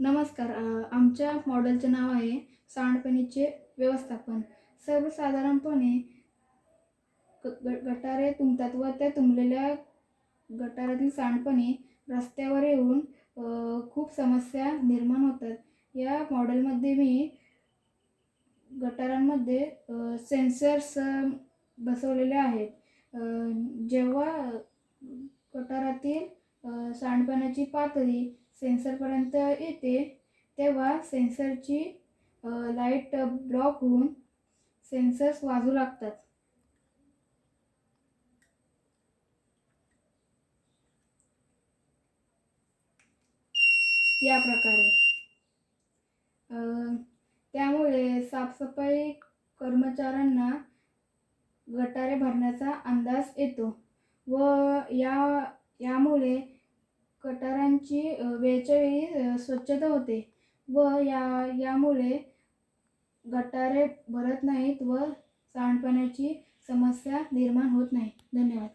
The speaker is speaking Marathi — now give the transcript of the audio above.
नमस्कार आमच्या मॉडेलचे नाव आहे सांडपाणीचे व्यवस्थापन. सर्वसाधारणपणे ग ग गटारे तुंबतात व त्या तुंबलेल्या गटारातील सांडपाणी रस्त्यावर येऊन खूप समस्या निर्माण होतात. या मॉडेलमध्ये मी गटारांमध्ये सेन्सर्स बसवलेले आहेत. जेव्हा गटारातील सांडपाण्याची पातळी सेन्सरपर्यंत येते तेव्हा सेन्सरची लाइट ब्लॉक होऊन सेन्सर्स वाजू लागतात. या प्रकारे. त्यामुळे साफसफाई कर्मचाऱ्यांना गटारे भरण्याचा अंदाज येतो व या यामुळे गटारांची वेळच्या वेळी स्वच्छता होते व या यामुळे गटारे भरत नाहीत व सांडपाण्याची समस्या निर्माण होत नाही. धन्यवाद.